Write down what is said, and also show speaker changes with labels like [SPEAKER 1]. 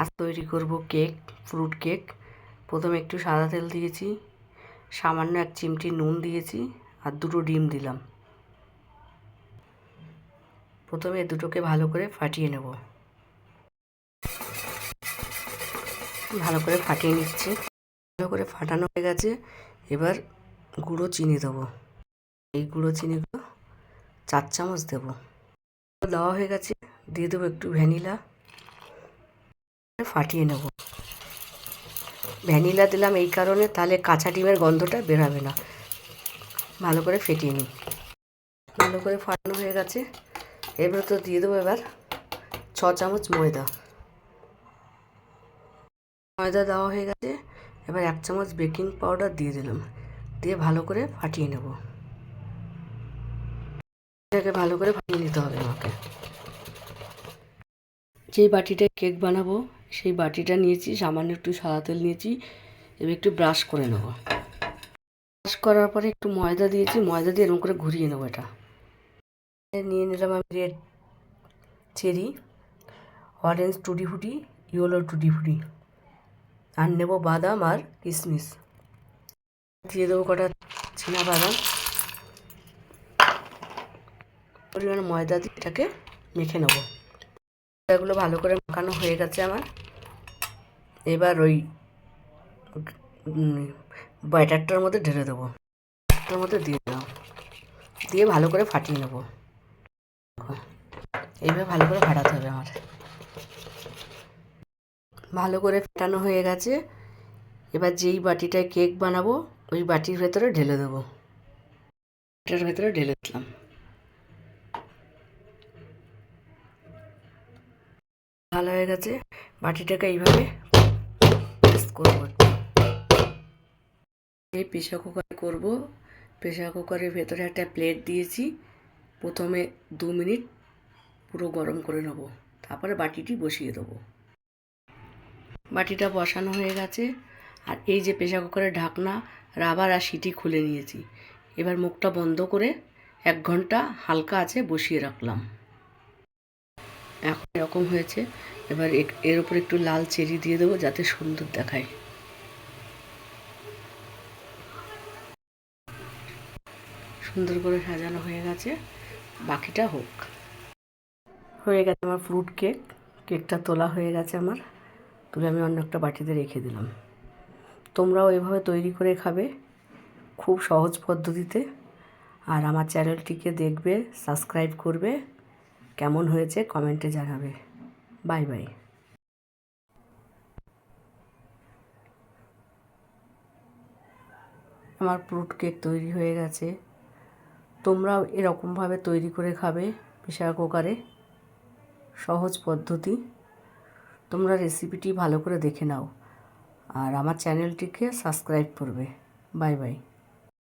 [SPEAKER 1] আজ তৈরি করব কেক, ফ্রুট কেক। প্রথমে একটু সাদা তেল দিয়েছি, সামান্য এক চিমটি নুন দিয়েছি আর দুটো ডিম দিলাম। প্রথমে দুটোকে ভালো করে ফাটিয়ে নেব। ভালো করে ফাটিয়ে নিচ্ছি। ভালো করে ফাটানো হয়ে গেছে, এবার গুঁড়ো চিনি দেবো। এই গুঁড়ো চিনিগুলো চার চামচ দেবো। দেওয়া হয়ে গেছে, দিয়ে দেবো একটু ভ্যানিলা। ফাটিয়ে নেব। ভ্যানিলা দিলাম এই কারণে, তাহলে কাঁচা ডিমের গন্ধটা বেরাবে না। ভালো করে ফেটিয়ে নিই। ভালো করে ফাটানো হয়ে গেছে। এবার তো দিয়ে দেবো এবার ছ চামচ ময়দা। ময়দা দেওয়া হয়ে গেছে। এবার এক চামচ বেকিং পাউডার দিয়ে দিলাম। দিয়ে ভালো করে ফাটিয়ে নেব। এটাকে ভালো করে ফাটিয়ে নিতে হবে আমাকে। যেই বাটিটায় কেক বানাবো সেই বাটিটা নিয়েছি, সামান্য একটু সাদা তেল নিয়েছি, এবার একটু ব্রাশ করে নেব। ব্রাশ করার পরে একটু ময়দা দিয়েছি, ময়দা দিয়ে এরকম করে ঘুরিয়ে নেব এটা। নিয়ে নিলাম আমি রেড চেরি, অরেঞ্জ টুটি ফুটি ইয়েলো টুটি ফুটি আর নেব বাদাম আর কিশমিশ দিয়ে দেবো কটা চীনা বাদাম। পরিমাণ ময়দা দিয়ে এটাকে মেখে নেব। এগুলো ভালো করে মাখানো হয়ে গেছে আমার। এবার ওই ব্যাটারটার মধ্যে ঢেলে দেবো। ব্যাটারটার মধ্যে দিয়ে দিলাম দিয়ে ভালো করে ফাটিয়ে নেব। এইভাবে ভালো করে ফাটাতে হবে আমার। ভালো করে ফাটানো হয়ে গেছে। এবার যেই বাটিটায় কেক বানাবো, ওই বাটির ভেতরে ঢেলে দেবো। এটার ভেতরে ঢেলে দিলাম। ভালো হয়ে গেছে। বাটিটাকে এইভাবে করব। এই প্রেশার কুকারে করব। প্রেশার কুকারের ভেতরে একটা প্লেট দিয়েছি। প্রথমে দু মিনিট পুরো গরম করে নেব। তারপরে বাটিটি বসিয়ে দেবো। বাটিটা বসানো হয়ে গেছে। আর এই যে প্রেশার কুকারের ঢাকনা রাবার আর সিটি খুলে নিয়েছি। এবার মুখটা বন্ধ করে এক ঘণ্টা হালকা আছে বসিয়ে রাখলাম। এখন এরকম হয়েছে। এবার এর উপর একটু লাল চেরি দিয়ে দেবো যাতে সুন্দর দেখায়। সুন্দর করে সাজানো হয়ে গেছে। বাকিটা হোক। হয়ে গেছে আমার ফ্রুট কেক। কেকটা তোলা হয়ে গেছে আমার। তুলে আমি অন্য একটা বাটিতে রেখে দিলাম। তোমরাও এভাবে তৈরি করে খাবে খুব সহজ পদ্ধতিতে। আর আমার চ্যানেলটিকে দেখবে, সাবস্ক্রাইব করবে। কেমন হয়েছে কমেন্টে জানাবে। Bye bye. আমার ফ্রুট কেক তৈরি হয়ে গেছে। তোমরাও এরকমভাবে তৈরি করে খাবে প্রেশার কুকারে। সহজ পদ্ধতি। তোমরা রেসিপিটি ভালো করে দেখে নাও। আর আমার চ্যানেলটিকে সাবস্ক্রাইব করবে। Bye bye.